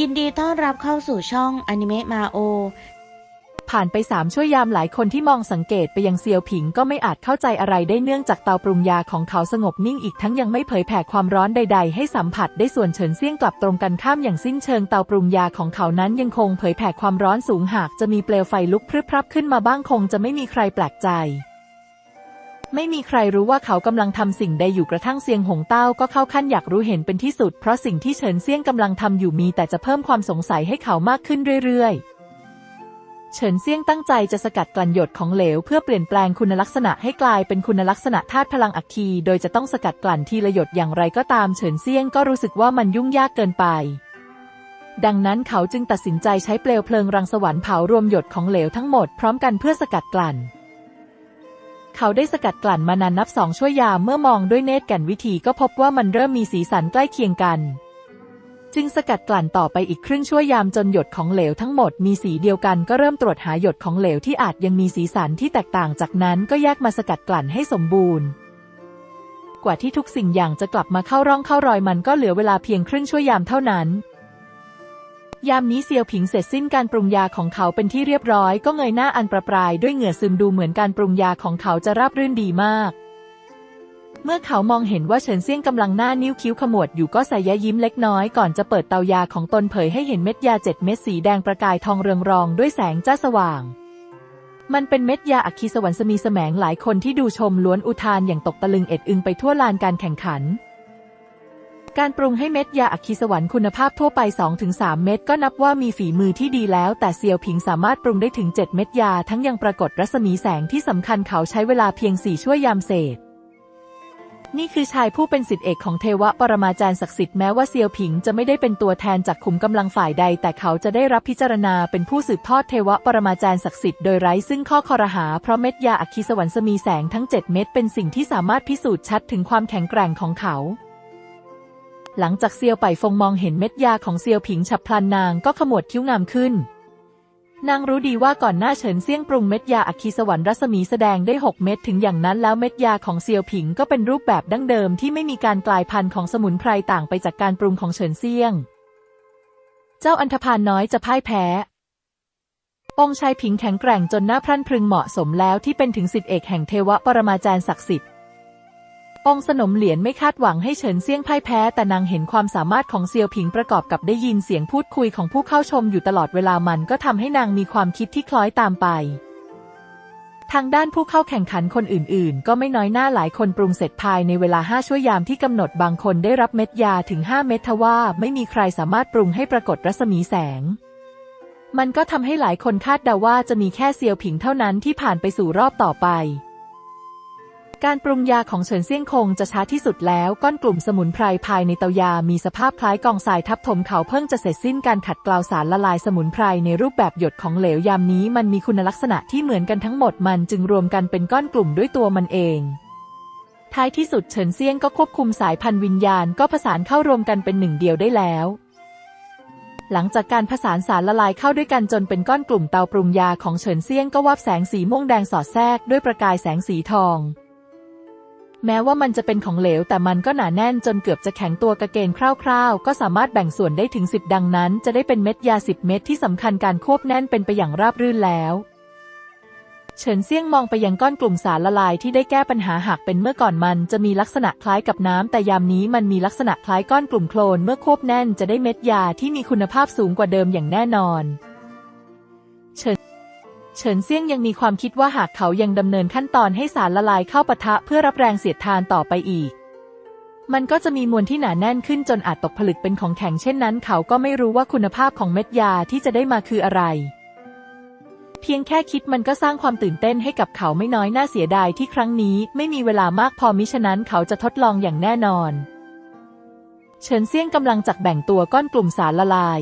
ยินดีต้อนรับเข้าสู่ช่องอนิเมะมาโอ ผ่านไปสามชั่วยามหลายคนที่มองสังเกตไปยังเซียวผิงก็ไม่อาจเข้าใจอะไรได้เนื่องจากเตาปรุงยาของเขาสงบนิ่งอีกทั้งยังไม่เผยแผ่ความร้อนใด ๆ ให้สัมผัสได้ส่วนเฉินเซี่ยงกลับตรงกันข้ามอย่างสิ้นเชิงเตาปรุงยาของเขานั้นยังคงเผยแผ่ความร้อนสูงหากจะมีเปลวไฟลุกพรึบพรับขึ้นมาบ้างคงจะไม่มีใครแปลกใจ ไม่มีใครรู้ว่าเขากำลังทำสิ่งใดอยู่กระทั่งเซียงหงเต้าก็เข้าขั้นอยากรู้เห็นเป็นที่สุด เพราะสิ่งที่เฉินเซียงกำลังทำอยู่มีแต่จะเพิ่มความสงสัยให้เขามากขึ้นเรื่อยๆ เฉินเซียงตั้งใจจะสกัดกลั่นหยดของเหลว เพื่อเปลี่ยนแปลงคุณลักษณะให้กลายเป็นคุณลักษณะธาตุพลังอัคคี โดยจะต้องสกัดกลั่นทีละหยดอย่างไรก็ตามเฉินเซียงก็รู้สึกว่ามันยุ่งยากเกินไปดังนั้นเขาจึงตัดสินใจใช้เปลวเพลิงรังสวรรค์เผารวมหยดของเหลวทั้งหมดพร้อมกันเพื่อสกัดกลั่น เขาได้สกัดกลั่นมานานนับสองชั่วยามเมื่อมองด้วยเนตรแก่นวิธีก็พบว่ามันเริ่มมีสีสันใกล้เคียงกัน จึงสกัดกลั่นต่อไปอีกครึ่งชั่วยามจนหยดของเหลวทั้งหมดมีสีเดียวกันก็เริ่มตรวจหาหยดของเหลวที่อาจยังมีสีสันที่แตกต่างจากนั้นก็แยกมาสกัดกลั่นให้สมบูรณ์กว่าที่ทุกสิ่งอย่างจะกลับมาเข้าร่องเข้ารอยมันก็เหลือเวลาเพียงครึ่งชั่วยามเท่านั้น ยามนี้เซียวผิงเสร็จสิ้นการปรุงยาของเขาเป็นที่เรียบร้อย ก็เงยหน้าอันประปรายด้วยเหงื่อซึมดูเหมือนการปรุงยาของเขาจะราบรื่นดีมาก เมื่อเขามองเห็นว่าเฉินเซี่ยงกำลังหน้านิ้วคิ้วขมวดอยู่ก็ใส่ยะยิ้มเล็กน้อยก่อนจะเปิดเตายาของตนเผยให้เห็นเม็ดยาเจ็ดเม็ดสีแดงประกายทองเรืองรองด้วยแสงจ้าสว่าง มันเป็นเม็ดยาอัคคีสวรรค์สมีแสมงหลายคนที่ดูชมล้วนอุทานอย่างตกตะลึงเอ็ดอึงไปทั่วลานการแข่งขัน การปรุงให้เม็ดยาอัคคีสวรรค์คุณภาพทั่วไป 2-3 เม็ดก็นับว่ามีฝีมือที่ดีแล้ว แต่เซียวผิงสามารถปรุงได้ถึง 7 เม็ดยา ทั้งยังปรากฏรัศมีแสงที่สำคัญเขาใช้เวลาเพียง 4 ชั่วยามเศษ นี่คือชายผู้เป็นสิทธิเอกของเทวะปรมาจารย์ศักดิ์สิทธิ์แม้ว่าเซียวผิงจะไม่ได้เป็นตัวแทนจากขุมกำลังฝ่ายใด แต่เขาจะได้รับพิจารณาเป็นผู้สืบทอดเทวะปรมาจารย์ศักดิ์สิทธิ์โดยไร้ซึ่งข้อคอรหาเพราะเม็ดยาอัคคีสวรรค์มีแสงทั้ง 7 เม็ดเป็นสิ่งที่สามารถพิสูจน์ชัดถึงความแข็งแกร่งของเขา หลังจากเซียวไปฟงมองเห็นเม็ดยาของเซียวผิงฉับพลันนางก็ขมวดคิ้วงามขึ้น นางรู้ดีว่าก่อนหน้าเฉินเซี่ยงปรุงเม็ดยาอัคคีสวรรค์รัศมีแสดงได้6เม็ดถึงอย่างนั้นแล้วเม็ดยาของเซียวผิงก็เป็นรูปแบบดั้งเดิมที่ไม่มีการกลายพันธุ์ของสมุนไพรต่างไปจากการปรุงของเฉินเซี่ยง เจ้าอันธพาลน้อยจะพ่ายแพ้องค์ชายผิงแข็งแกร่งจนหน้าพรั่นพรึงเหมาะสมแล้วที่เป็นถึงสิทธิเอกแห่งเทวะปรมาจารย์ศักดิ์สิทธิ์ องสนมเหรียญไม่คาดหวังให้เฉินเซี่ยงพ่ายแพ้ แต่นางเห็นความสามารถของเซียวผิงประกอบกับได้ยินเสียงพูดคุยของผู้เข้าชมอยู่ตลอดเวลามันก็ทำให้นางมีความคิดที่คล้อยตามไป ทางด้านผู้เข้าแข่งขันคนอื่นๆ ก็ไม่น้อยหน้าหลายคนปรุงเสร็จภายในเวลาห้าชั่วยามที่กำหนดบางคนได้รับเม็ดยาถึง 5 เม็ดทว่าไม่มีใครสามารถปรุงให้ปรากฏรัศมีแสงมันก็ทำให้หลายคนคาดเดาว่าจะมีแค่เซียวผิงเท่านั้นที่ผ่านไปสู่รอบต่อไป การปรุงยาของเฉินเซี่ยงคงจะช้าที่สุดแล้ว ก้อนกลุ่มสมุนไพรภายในเตายามีสภาพคล้ายกองทรายทับถมเขาเพิ่งจะเสร็จสิ้นการขัดเกลาสารละลายสมุนไพรในรูปแบบหยดของเหลวยามนี้มันมีคุณลักษณะที่เหมือนกันทั้งหมดมันจึงรวมกันเป็นก้อนกลุ่มด้วยตัวมันเอง ท้ายที่สุดเฉินเซี่ยงก็ควบคุมสายพันธุ์วิญญาณก็ผสานเข้ารวมกันเป็นหนึ่งเดียวได้แล้วหลังจากการผสานสารละลายเข้าด้วยกันจนเป็นก้อนกลุ่มเตาปรุงยาของเฉินเซี่ยงก็วับแสงสีม่วงแดงสอดแทรกด้วยประกายแสงสีทอง แม้ว่ามันจะเป็นของเหลว แต่มันก็หนาแน่นจนเกือบจะแข็งตัวกระเกนคร่าวๆ ก็สามารถแบ่งส่วนได้ถึง 10 ดังนั้น จะได้เป็นเม็ดยา 10 เม็ดที่สำคัญการควบแน่นเป็นไปอย่างราบรื่นแล้วเฉินเซี่ยงมองไปยังก้อนกลุ่มสารละลายที่ได้แก้ปัญหาหากเป็นเมื่อก่อนมันจะมีลักษณะคล้ายกับน้ำแต่ยามนี้มันมีลักษณะคล้ายก้อนกลุ่มโคลนเมื่อควบแน่นจะได้เม็ดยาที่มีคุณภาพสูงกว่าเดิมอย่างแน่นอน เฉิน เฉินเซี่ยงยังมีความคิดว่าหากเขายังดำเนินขั้นตอนให้สารละลายเข้าปะทะเพื่อรับแรงเสียดทานต่อไปอีก มันก็จะมีมวลที่หนาแน่นขึ้นจนอาจตกผลึกเป็นของแข็งเช่นนั้น เขาก็ไม่รู้ว่าคุณภาพของเม็ดยาที่จะได้มาคืออะไร เพียงแค่คิดมันก็สร้างความตื่นเต้นให้กับเขาไม่น้อยน่าเสียดายที่ครั้งนี้ไม่มีเวลามากพอมิฉะนั้นเขาจะทดลองอย่างแน่นอน เฉินเซี่ยงกำลังจักแบ่งตัวก้อนกลุ่มสารละลาย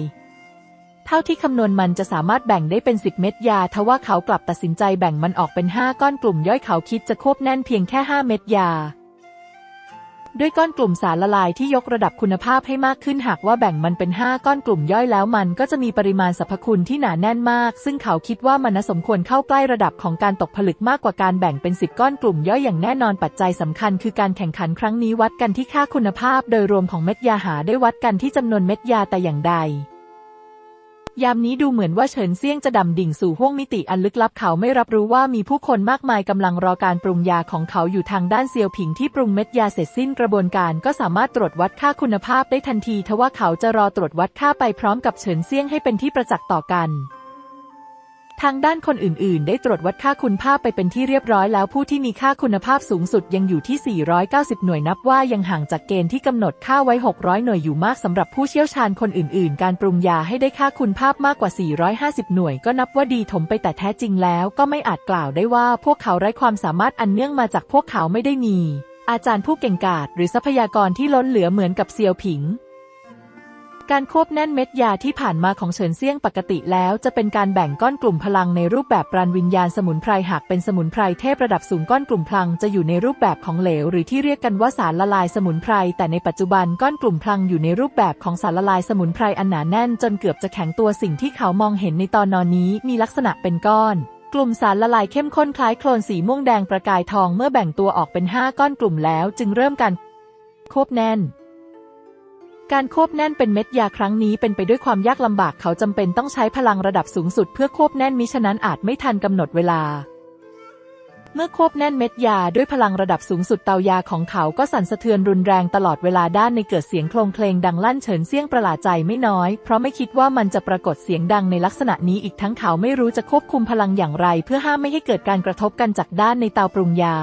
ท่าที่คำนวณมันจะสามารถแบ่งได้เป็น 10 เม็ดยา ทว่าเขากลับตัดสินใจแบ่งมันออกเป็น 5 ก้อนกลุ่มย่อยเขาคิดจะควบแน่นเพียงแค่ 5 เม็ดยา ด้วยก้อนกลุ่มสารละลายที่ยกระดับคุณภาพให้มากขึ้นหากว่าแบ่งมันเป็น 5 ก้อนกลุ่มย่อยแล้วมันก็จะมีปริมาณสรรพคุณที่หนาแน่นมาก ซึ่งเขาคิดว่ามันสมควรเข้าใกล้ระดับของการตกผลึกมากกว่าการแบ่งเป็น 10 ก้อนกลุ่มย่อยอย่างแน่นอนปัจจัยสำคัญ คือการแข่งขันครั้งนี้วัดกันที่ค่าคุณภาพ โดยรวมของเม็ดยาหาได้วัดกันที่จำนวนเม็ดยาแต่อย่างใด ยามนี้ดูเหมือนว่าเฉินเซี่ยงจะดำดิ่งสู่ห้วงมิติอันลึกลับเขาไม่รับรู้ว่ามีผู้คนมากมายกำลังรอการปรุงยาของเขาอยู่ทางด้านเซียวผิงที่ปรุงเม็ดยาเสร็จสิ้นกระบวนการก็สามารถตรวจวัดค่าคุณภาพได้ทันทีทว่าเขาจะรอตรวจวัดค่าไปพร้อมกับเฉินเซี่ยงให้เป็นที่ประจักษ์ต่อกัน ทางด้านคนอื่น ๆ ได้ตรวจวัดค่าคุณภาพไปเป็นที่เรียบร้อยแล้วผู้ที่มีค่าคุณภาพสูงสุดยังอยู่ที่ 490 หน่วยนับว่ายังห่างจากเกณฑ์ที่กำหนดค่าไว้ 600 หน่วยอยู่มากสำหรับผู้เชี่ยวชาญคนอื่น ๆ การปรุงยาให้ได้ค่าคุณภาพมากกว่า 450 หน่วยก็นับว่าดีถมไปแต่แท้จริงแล้วก็ไม่อาจกล่าวได้ว่าพวกเขาไร้ความสามารถอันเนื่องมาจากพวกเขาไม่ได้มี อาจารย์ผู้เก่งกาจหรือทรัพยากรที่ล้นเหลือเหมือนกับเซียวผิง การควบแน่นเม็ดยาที่ผ่านมาของเฉินเซี่ยงปกติแล้วจะเป็นการแบ่งก้อนกลุ่มพลังในรูปแบบปราณวิญญาณสมุนไพรหากเป็นสมุนไพรเทพระดับสูงก้อนกลุ่มพลังจะอยู่ในรูปแบบของเหลว หรือที่เรียกกันว่าสารละลายสมุนไพรแต่ในปัจจุบันก้อนกลุ่มพลังอยู่ในรูปแบบของสารละลายสมุนไพรอันหนาแน่น จนเกือบจะแข็งตัวสิ่งที่เขามองเห็นในตอนนอนนี้มีลักษณะเป็นก้อนกลุ่มสารละลายเข้มข้นคล้ายโคลนสีม่วงแดงประกายทองเมื่อแบ่งตัวออกเป็นห้าก้อนกลุ่มแล้ว จึงเริ่มการควบแน่น การควบแน่นเป็นเม็ดยาครั้งนี้เป็นไปด้วยความยากลำบากเขาจำเป็นต้องใช้พลังระดับสูงสุดเพื่อควบแน่นมิฉะนั้นอาจไม่ทันกำหนดเวลา เมื่อควบแน่นเม็ดยาด้วยพลังระดับสูงสุดเตายาของเขาก็สั่นสะเทือนรุนแรงตลอดเวลาด้านในเกิดเสียงโคลงเคลงดังลั่นเฉินเซี่ยงประหลาดใจไม่น้อย เพราะไม่คิดว่ามันจะปรากฏเสียงดังในลักษณะนี้อีกทั้งเขาไม่รู้จะควบคุมพลังอย่างไร เพื่อห้ามไม่ให้เกิดการกระทบกันจากด้านในเตาปรุงยา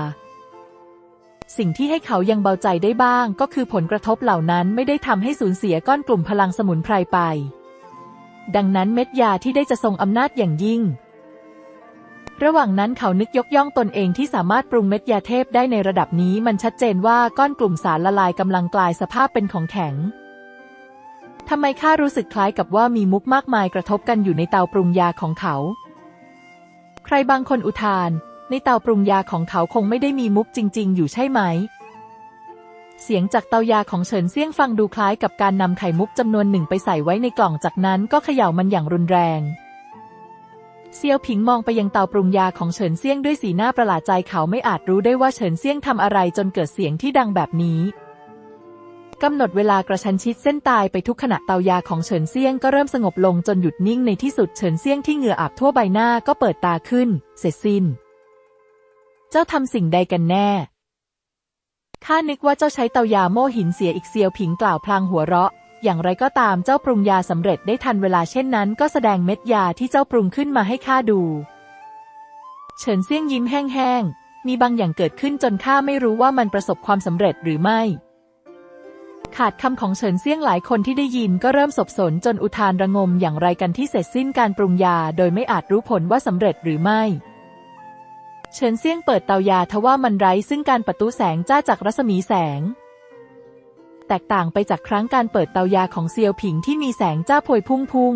สิ่งที่ให้เขายังเบาใจได้บ้าง ก็คือผลกระทบเหล่านั้นไม่ได้ทำให้สูญเสียก้อนกลุ่มพลังสมุนไพรไป ดังนั้นเม็ดยาที่ได้จะทรงอำนาจอย่างยิ่ง ระหว่างนั้นเขานึกยกย่องตนเองที่สามารถปรุงเม็ดยาเทพได้ในระดับนี้มันชัดเจนว่าก้อนกลุ่มสารละลายกำลังกลายสภาพเป็นของแข็งทำไมข้ารู้สึกคล้ายกับว่ามีมุกมากมายกระทบกันอยู่ในเตาปรุงยาของเขา ใครบางคนอุทาน ในเตาปรุงยาของเขาคงไม่ได้มีมุกจริง ๆ อยู่ใช่ไหม เสียงจากเตายาของเฉินเซี่ยงฟังดูคล้ายกับการนำไข่มุกจำนวนหนึ่งไปใส่ไว้ในกล่องจากนั้นก็เขย่ามันอย่างรุนแรง เซียวผิงมองไปยังเตาปรุงยาของเฉินเซี่ยงด้วยสีหน้าประหลาดใจเขาไม่อาจรู้ได้ว่าเฉินเซี่ยงทำอะไรจนเกิดเสียงที่ดังแบบนี้กำหนดเวลากระชันชิดเส้นตายไปทุกขณะเตายาของเฉินเซี่ยงก็เริ่มสงบลงจนหยุดนิ่งในที่สุดเฉินเซี่ยงที่เหงื่ออาบทั่วใบหน้าก็เปิดตาขึ้น เสร็จสิ้น เจ้าทำสิ่งใดกันแน่ ข้านึกว่าเจ้าใช้เตายาโม่หินเสียอีกเซียวผิงกล่าวพลางหัวเราะ อย่างไรก็ตามเจ้าปรุงยาสำเร็จได้ทันเวลาเช่นนั้นก็แสดงเม็ดยาที่เจ้าปรุงขึ้นมาให้ข้าดู เฉินเซี่ยงยิ้มแห้งๆ มีบางอย่างเกิดขึ้นจนข้าไม่รู้ว่ามันประสบความสำเร็จหรือไม่ขาดคำของเฉินเซี่ยงหลายคนที่ได้ยินก็เริ่มสบสนจนอุทานระงมอย่างไรกันที่เสร็จสิ้นการปรุงยาโดยไม่อาจรู้ผลว่าสำเร็จหรือไม่ เฉินเซียงเปิดเตายาทว่ามันไร้ซึ่งการประตูแสงจ้าจากรัศมีแสง แตกต่างไปจากครั้งการเปิดเตายาของเซียวผิงที่มีแสงจ้าพวยพุ่งพุ่ง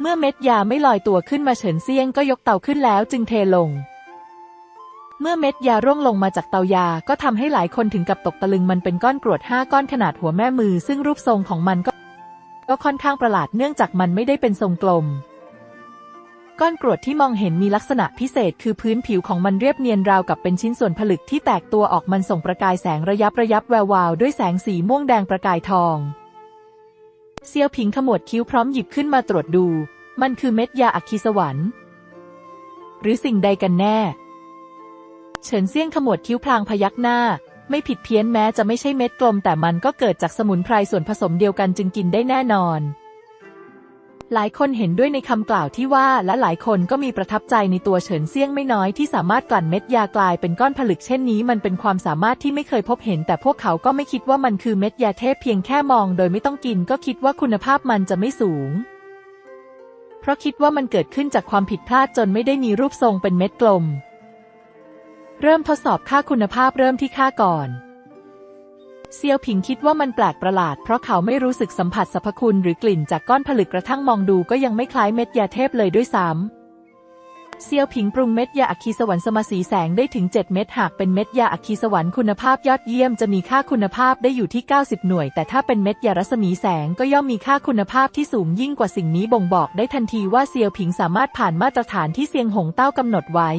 เมื่อเม็ดยาไม่ลอยตัวขึ้นมาเฉินเซียงก็ยกเตาขึ้นแล้วจึงเทลง เมื่อเม็ดยาร่วงลงมาจากเตายาก็ทำให้หลายคนถึงกับตกตะลึงมันเป็นก้อนกรวดห้าก้อนขนาดหัวแม่มือ ซึ่งรูปทรงของมันก็ ก็ค่อนข้างประหลาดเนื่องจากมันไม่ได้เป็นทรงกลม ก้อนกรวดที่มองเห็นมีลักษณะพิเศษ คือพื้นผิวของมันเรียบเนียนราวกับเป็นชิ้นส่วนผลึกที่แตกตัวออกมันส่งประกายแสงระยับระยับแวววาวด้วยแสงสีม่วงแดงประกายทองเซียวผิงขมวดคิ้วพร้อมหยิบขึ้นมาตรวจดู มันคือเม็ดยาอัคคีสวรรค์ หรือสิ่งใดกันแน่ เฉินเซี่ยงขมวดคิ้วพลางพยักหน้า ไม่ผิดเพี้ยนแม้จะไม่ใช่เม็ดกลม แต่มันก็เกิดจากสมุนไพรส่วนผสมเดียวกันจึงกินได้แน่นอน หลายคนเห็นด้วยในคำกล่าวที่ว่าและหลายคนก็มีประทับใจในตัวเฉินเซียงไม่น้อยที่สามารถกลั่นเม็ดยากลายเป็นก้อนผลึกเช่นนี้มันเป็นความสามารถที่ไม่เคยพบเห็น แต่พวกเขาก็ไม่คิดว่ามันคือเม็ดยาเทพเพียงแค่มอง โดยไม่ต้องกินก็คิดว่าคุณภาพมันจะไม่สูง เพราะคิดว่ามันเกิดขึ้นจากความผิดพลาดจนไม่ได้มีรูปทรงเป็นเม็ดกลม เริ่มทดสอบค่าคุณภาพเริ่มที่ค่าก่อน เซียวผิงคิดว่ามันแปลกประหลาด เพราะเขาไม่รู้สึกสัมผัสสรรพคุณหรือกลิ่นจากก้อนผลึกกระทั่งมองดูก็ยังไม่คล้ายเม็ดยาเทพเลยด้วยซ้ำเซียวผิงปรุงเม็ดยาอัคคีสวรรค์สมาสีแสงได้ถึง 7 เม็ดหากเป็นเม็ดยาอัคคีสวรรค์คุณภาพยอดเยี่ยมจะมีค่าคุณภาพได้อยู่ที่ 90 หน่วย แต่ถ้าเป็นเม็ดยารัศมีแสงก็ย่อมมีค่าคุณภาพที่สูงยิ่งกว่าสิ่งนี้บ่งบอกได้ทันทีว่าเซียวผิงสามารถผ่านมาตรฐานที่เซียงหงเต้ากำหนดไว้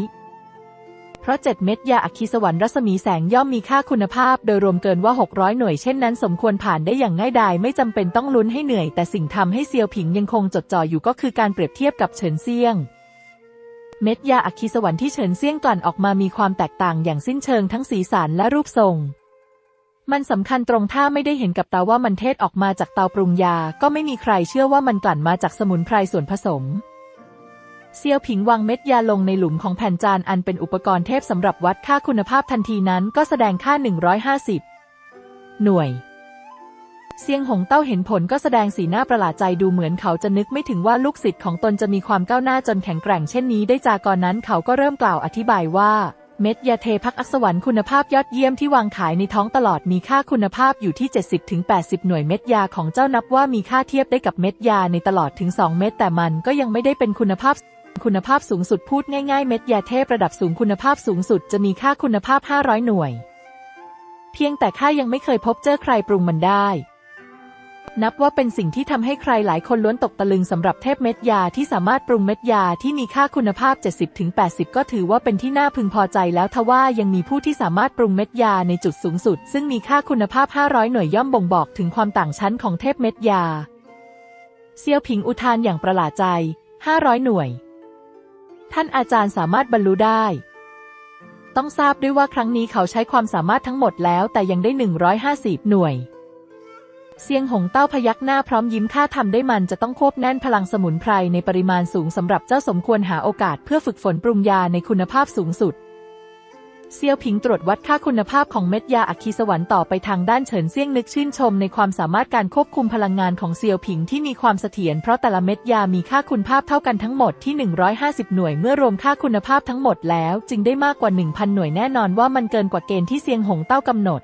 เพราะ 7 เม็ดยาอัคคีสวรรค์รัศมีแสงย่อมมีค่าคุณภาพ โดยรวมเกินว่า 600 หน่วยเช่นนั้นสมควรผ่านได้อย่างง่ายดายไม่จำเป็นต้องลุ้นให้เหนื่อย แต่สิ่งทำให้เซียวผิงยังคงจดจ่ออยู่ก็คือการเปรียบเทียบกับเฉินเซียงเม็ดยาอัคคีสวรรค์ที่เฉินเซียงกลั่นออกมามีความแตกต่างอย่างสิ้นเชิงทั้งสีสันและรูปทรง มันสำคัญตรงถ้าไม่ได้เห็นกับตาว่ามันเทศออกมาจากเตาปรุงยา ก็ไม่มีใครเชื่อว่ามันกลั่นมาจากสมุนไพรส่วนผสม เซียวผิงวางเม็ดยาลงในหลุมของแผ่นจานอันเป็นอุปกรณ์เทพสำหรับวัดค่าคุณภาพทันทีนั้นก็แสดงค่า 150 หน่วย เซียงหงเต้าเห็นผลก็แสดงสีหน้าประหลาดใจดูเหมือนเขาจะนึกไม่ถึงว่าลูกศิษย์ของตนจะมีความก้าวหน้าจนแข็งแกร่งเช่นนี้ได้จากก่อนนั้นเขาก็เริ่มกล่าวอธิบายว่าเม็ดยาเทพักอักษวรคุณภาพยอดเยี่ยมที่วางขายในท้องตลอดมีค่าคุณภาพอยู่ที่ 70-80 หน่วยเม็ดยาของเจ้านับว่ามีค่าเทียบได้กับเม็ดยาในตลอดถึง 2 เม็ดแต่มันก็ยังไม่ได้เป็นคุณภาพ คุณภาพสูงสุดพูดง่ายๆ เม็ดยาเทพระดับสูงคุณภาพสูงสุดจะมีค่าคุณภาพ 500 หน่วย เพียงแต่ข้ายังไม่เคยพบเจอใครปรุงมันได้ นับว่าเป็นสิ่งที่ทำให้ใครหลายคนล้วนตกตะลึงสำหรับเทพเม็ดยาที่สามารถปรุงเม็ดยาที่มีค่าคุณภาพ 70-80 ก็ถือว่าเป็นที่น่าพึงพอใจแล้วทว่ายังมีผู้ที่สามารถปรุงเม็ดยาในจุดสูงสุด ซึ่งมีค่าคุณภาพ 500 หน่วยย่อมบ่งบอกถึงความต่างชั้นของเทพเม็ดยา เซียวผิงอุทานอย่างประหลาดใจ 500 หน่วย ท่านอาจารย์สามารถบรรลุได้ ต้องทราบด้วยว่าครั้งนี้เขาใช้ความสามารถทั้งหมดแล้วแต่ยังได้ 150 หน่วย เซียงหงเต้าพยักหน้าพร้อมยิ้มค่าทำได้มันจะต้องควบแน่นพลังสมุนไพรในปริมาณสูงสำหรับเจ้าสมควรหาโอกาสเพื่อฝึกฝนปรุงยาในคุณภาพสูงสุด เซียวผิงตรวจวัดค่าคุณภาพของเม็ดยาอัคคีสวรรค์ต่อไปทางด้านเฉินเซี่ยงนึกชื่นชมในความสามารถการควบคุมพลังงานของเซียวผิงที่มีความเสถียรเพราะแต่ละเม็ดยามีค่าคุณภาพเท่ากันทั้งหมดที่ 150 หน่วยเมื่อรวมค่าคุณภาพทั้งหมดแล้ว จึงได้มากกว่า 1,000 หน่วยแน่นอนว่ามันเกินกว่าเกณฑ์ที่เซียงหงเต้ากำหนด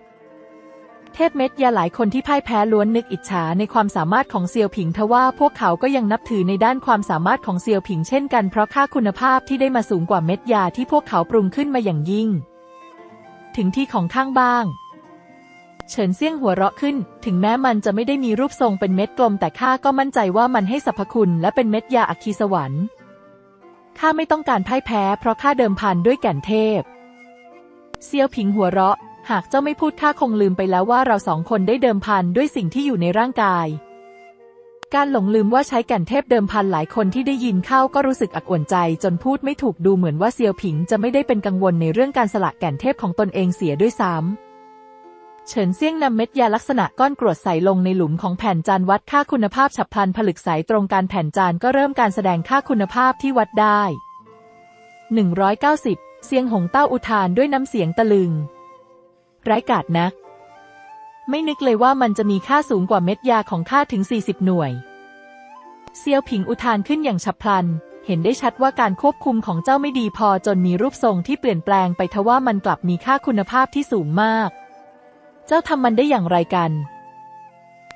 เทพเม็ดยาหลายคนที่พ่ายแพ้ล้วนนึกอิจฉาในความสามารถของเซียวผิงทว่าพวกเขาก็ยังนับถือในด้านความสามารถของเซียวผิงเช่นกันเพราะค่าคุณภาพที่ได้มาสูงกว่าเม็ดยาที่พวกเขาปรุงขึ้นมาอย่างยิ่ง ถึงที่ของข้างบ้าง เฉินเซี่ยงหัวเราะขึ้น ถึงแม้มันจะไม่ได้มีรูปทรงเป็นเม็ดกลม แต่ข้าก็มั่นใจว่ามันให้สรรพคุณและเป็นเม็ดยาอัคคีสวรรค์ข้าไม่ต้องการพ่ายแพ้ เพราะข้าเดิมพันด้วยแก่นเทพ เซียวผิงหัวเราะ หากเจ้าไม่พูดข้าคงลืมไปแล้วว่าเราสองคนได้เดิมพันด้วยสิ่งที่อยู่ในร่างกาย การหลงลืมว่าใช้แก่นเทพเดิมพันหลายคนที่ได้ยินเข้าก็รู้สึกอักอ่วนใจ จนพูดไม่ถูกดูเหมือนว่าเซียวผิงจะไม่ได้เป็นกังวลในเรื่องการสละแก่นเทพของตนเองเสียด้วยซ้ำ เฉินเซี่ยงนำเม็ดยาลักษณะก้อนกรวดใส่ลงในหลุมของแผ่นจานวัดค่าคุณภาพฉับพลันผลึกใสตรงการแผ่นจานก็เริ่มการแสดงค่าคุณภาพที่วัดได้ 190 เซียงหงเต้าอุทานด้วยน้ำเสียงตะลึง ไร้กาดนัก ไม่นึกเลยว่ามันจะมีค่าสูงกว่าเม็ดยาของข้าถึง 40 หน่วย เซียวผิงอุทานขึ้นอย่างฉับพลัน เห็นได้ชัดว่าการควบคุมของเจ้าไม่ดีพอจนมีรูปทรงที่เปลี่ยนแปลงไปทว่ามันกลับมีค่าคุณภาพที่สูงมาก เจ้าทำมันได้อย่างไรกัน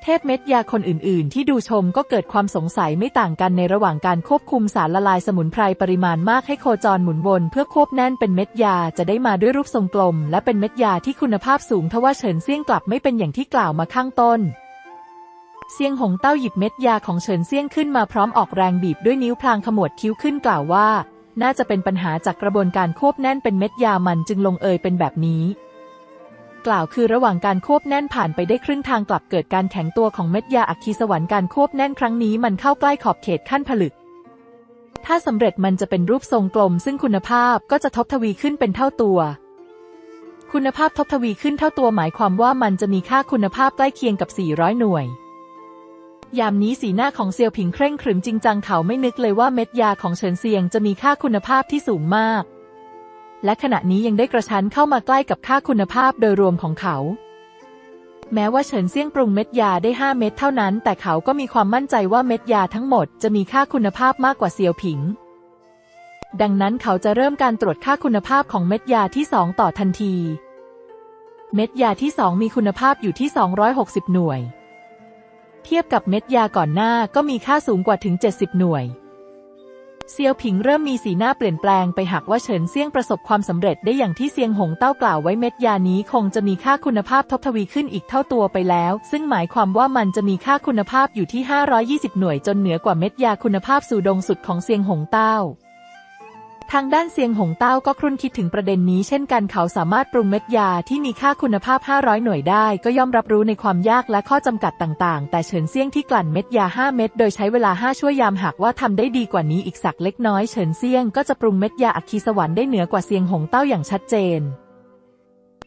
เทพเม็ดยาคนอื่น ๆ ที่ดูชมก็เกิดความสงสัยไม่ต่างกันในระหว่างการควบคุมสารละลายสมุนไพรปริมาณมากให้โคจรหมุนวนเพื่อควบแน่นเป็นเม็ดยาจะได้มาด้วยรูปทรงกลม และเป็นเม็ดยาที่คุณภาพสูงทว่าเฉินเซี่ยงกลับไม่เป็นอย่างที่กล่าวมาข้างต้นเซียงหงเต้าหยิบเม็ดยาของเฉินเซี่ยงขึ้นมาพร้อมออกแรงบีบด้วยนิ้วพลางขมวดคิ้วขึ้นกล่าวว่า น่าจะเป็นปัญหาจากกระบวนการควบแน่นเป็นเม็ดยามันจึงลงเอยเป็นแบบนี้ กล่าวคือระหว่างการควบแน่นผ่านไปได้ครึ่งทางกลับเกิดการแข็งตัวของเม็ดยาอัคคีสวรรค์การควบแน่นครั้งนี้มันเข้าใกล้ขอบเขตขั้นผลึก ถ้าสำเร็จมันจะเป็นรูปทรงกลม ซึ่งคุณภาพก็จะทบทวีขึ้นเป็นเท่าตัว คุณภาพทบทวีขึ้นเท่าตัวหมายความว่ามันจะมีค่าคุณภาพใกล้เคียงกับ 400 หน่วยยามนี้สีหน้าของเซียวผิงเคร่งขรึมจริงจังเขาไม่นึกเลยว่าเม็ดยาของเฉินเซียงจะมีค่าคุณภาพที่สูงมาก และขณะนี้ยังได้กระชั้นเข้ามาใกล้กับค่าคุณภาพโดยรวมของเขา แม้ว่าเฉินเซี่ยงปรุงเม็ดยาได้ 5 เม็ดเท่านั้น แต่เขาก็มีความมั่นใจว่าเม็ดยาทั้งหมดจะมีค่าคุณภาพมากกว่าเซียวผิง ดังนั้นเขาจะเริ่มการตรวจค่าคุณภาพของเม็ดยาที่ 2 ต่อทันที เม็ดยาที่ 2 มีคุณภาพอยู่ที่ 260 หน่วย เทียบกับเม็ดยาก่อนหน้าก็มีค่าสูงกว่าถึง 70 หน่วย เซียวผิงเริ่มมีสีหน้าเปลี่ยนแปลงไปหากว่าเฉินเซี่ยงประสบความสำเร็จได้อย่างที่เซียงหงเต้ากล่าวไว้เม็ดยานี้คงจะมีค่าคุณภาพทบทวีขึ้นอีกเท่าตัวไปแล้ว ซึ่งหมายความว่ามันจะมีค่าคุณภาพอยู่ที่ 520 หน่วยจนเหนือกว่าเม็ดยาคุณภาพสู่ดงสุดของเซียงหงเต้า ทางด้านเซียงหงเต้าก็ครุ่นคิดถึงประเด็นนี้เช่นกันเขาสามารถปรุงเม็ดยาที่มีค่าคุณภาพ 500 หน่วยได้ ก็ย่อมรับรู้ในความยากและข้อจำกัดต่างๆ แต่เฉินเซียงที่กลั่นเม็ดยา 5 เม็ดโดยใช้เวลา 5 ชั่วยามหากว่าทำได้ดีกว่านี้อีกสักเล็กน้อยเฉินเซียงก็จะปรุงเม็ดยาอัคคีสวรรค์ได้เหนือกว่าเซียงหงเต้าอย่างชัดเจน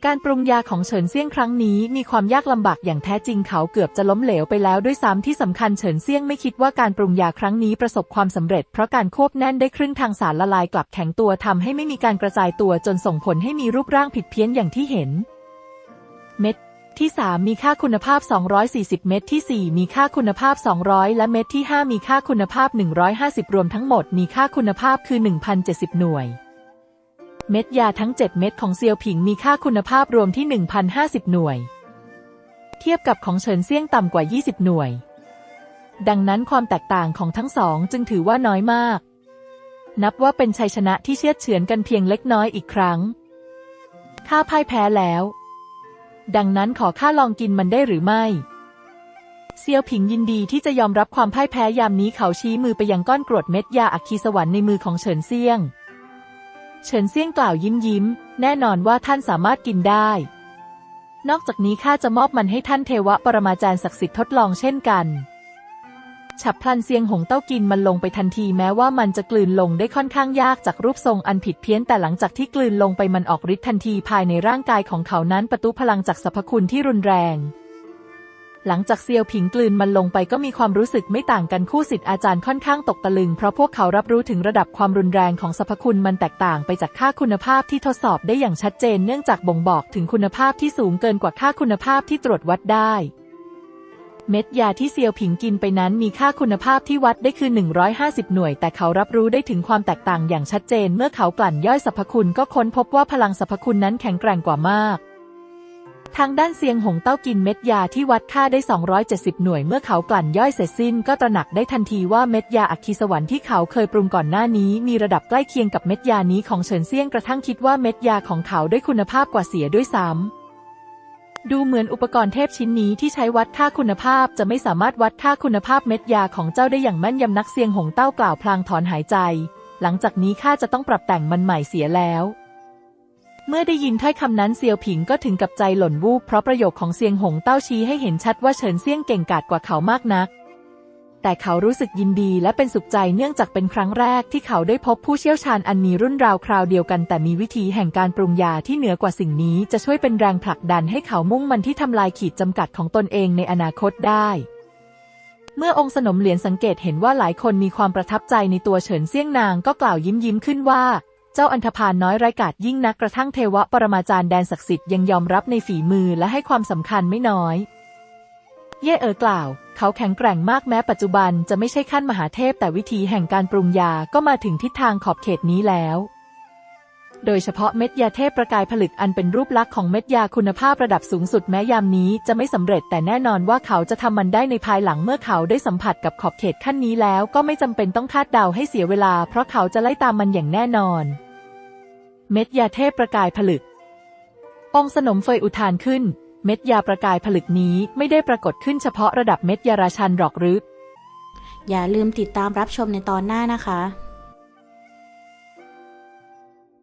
การปรุงยาของเฉินเซี่ยงครั้งนี้มีความยากลำบากอย่างแท้จริงเขาเกือบจะล้มเหลวไปแล้วด้วยซ้ำที่สำคัญเฉินเซี่ยงไม่คิดว่าการปรุงยาครั้งนี้ประสบความสำเร็จ เพราะการควบแน่นได้ครึ่งทางสารละลายกลับแข็งตัวทำให้ไม่มีการกระจายตัวจนส่งผลให้มีรูปร่างผิดเพี้ยนอย่างที่เห็น เม็ดที่ 3 มีค่าคุณภาพ 240 เม็ดที่ 4 มีค่าคุณภาพ 200 และเม็ดที่ 5 มีค่าคุณภาพ 150 รวมทั้งหมดมีค่าคุณภาพคือ 1,070 หน่วย เม็ดยาทั้ง 7 เม็ดของเซียวผิงมีค่าคุณภาพรวมที่ 1,050 หน่วย เทียบกับของเฉินเซี่ยงต่ำกว่า 20 หน่วย ดังนั้นความแตกต่างของทั้งสองจึงถือว่าน้อยมาก นับว่าเป็นชัยชนะที่เชื่อเฉือนกันเพียงเล็กน้อยอีกครั้ง ข้าพ่ายแพ้แล้ว ดังนั้นขอข้าลองกินมันได้หรือไม่ เซียวผิงยินดีที่จะยอมรับความพ่ายแพ้ยามนี้เขาชี้มือไปยังก้อนกรดเม็ดยาอัคคีสวรรค์ในมือของเฉินเซี่ยง เฉินเซี่ยงกล่าวยิ้มยิ้ม แน่นอนว่าท่านสามารถกินได้ นอกจากนี้ข้าจะมอบมันให้ท่านเทวะปรมาจารย์ศักดิ์สิทธิ์ทดลองเช่นกัน ฉับพลันเซียงหงเต้ากินมันลงไปทันทีแม้ว่ามันจะกลืนลงได้ค่อนข้างยากจากรูปทรงอันผิดเพี้ยนแต่หลังจากที่กลืนลงไปมันออกฤทธิ์ทันทีภายในร่างกายของเขานั้นประตูพลังจากสรรพคุณที่รุนแรง หลังจากเซียวผิงกลืนมันลงไปก็มีความรู้สึกไม่ต่างกันคู่สิทธิ์อาจารย์ค่อนข้างตกตะลึง เพราะพวกเขารับรู้ถึงระดับความรุนแรงของสรรพคุณมันแตกต่างไปจากค่าคุณภาพที่ทดสอบได้อย่างชัดเจนเนื่องจากบ่งบอกถึงคุณภาพที่สูงเกินกว่าค่าคุณภาพที่ตรวจวัดได้ เม็ดยาที่เซียวผิงกินไปนั้นมีค่าคุณภาพที่วัดได้คือ 150 หน่วย แต่เขารับรู้ได้ถึงความแตกต่างอย่างชัดเจน เมื่อเขากลั่นย่อยสรรพคุณก็ค้นพบว่าพลังสรรพคุณนั้นแข็งแกร่งกว่ามาก ทางด้านเซียงหงเต้ากินเม็ดยาที่วัดค่าได้ 270 หน่วยเมื่อเขากลั่นย่อยเสร็จสิ้น ก็ตระหนักได้ทันทีว่าเม็ดยาอัคคีสวรรค์ที่เขาเคยปรุงก่อนหน้านี้ มีระดับใกล้เคียงกับเม็ดยานี้ของเฉินเซียงกระทั่งคิดว่าเม็ดยาของเขาได้คุณภาพกว่าเสียด้วยซ้ำดูเหมือนอุปกรณ์เทพชิ้นนี้ที่ใช้วัดค่าคุณภาพจะไม่สามารถวัดค่าคุณภาพเม็ดยาของเจ้าได้อย่างแม่นยำนักเซียงหงเต้ากล่าวพลางถอนหายใจ หลังจากนี้ข้าจะต้องปรับแต่งมันใหม่เสียแล้ว เมื่อได้ยินถ้อยคำนั้นเซียวผิงก็ถึงกับใจหล่นวูบเพราะประโยคของเซียงหงเต้าชี้ให้เห็นชัดว่าเฉินเซี่ยงเก่งกาจกว่าเขามากนัก แต่เขารู้สึกยินดีและเป็นสุขใจเนื่องจากเป็นครั้งแรกที่เขาได้พบผู้เชี่ยวชาญอันมีรุ่นราวคราวเดียวกัน แต่มีวิธีแห่งการปรุงยาที่เหนือกว่าสิ่งนี้จะช่วยเป็นแรงผลักดันให้เขามุ่งมันที่ทำลายขีดจำกัดของตนเองในอนาคตได้เมื่อองค์สนมเหรียญสังเกตเห็นว่าหลายคนมีความประทับใจในตัวเฉินเซี่ยงนางก็กล่าวยิ้มยิ้มขึ้นว่า เจ้าอันธพาลน้อยไร้กาจยิ่งนักกระทั่งเทวะปรมาจารย์แดนศักดิ์สิทธิ์ยังยอมรับในฝีมือและให้ความสำคัญไม่น้อย เย่เอ๋อกล่าว เขาแข็งแกร่งมากแม้ปัจจุบันจะไม่ใช่ขั้นมหาเทพแต่วิธีแห่งการปรุงยาก็มาถึงทิศทางขอบเขตนี้แล้ว โดยเฉพาะเม็ดยาเทพประกายผลึกอันเป็นรูปลักษณ์ของเม็ดยาคุณภาพระดับสูงสุดแม้ยามนี้จะไม่สำเร็จแต่แน่นอนว่าเขาจะทำมันได้ในภายหลังเมื่อเขาได้สัมผัสกับขอบเขตขั้นนี้แล้ว ก็ไม่จำเป็นต้องคาดเดาให้เสียเวลา เพราะเขาจะไล่ตามมันอย่างแน่นอน เม็ดยาเทพประกายผลึก องสนมเฟยอุทานขึ้น เม็ดยาประกายผลึกนี้ไม่ได้ปรากฏขึ้นเฉพาะระดับเม็ดยาราชันหรอกหรือ อย่าลืมติดตามรับชมในตอนหน้านะคะ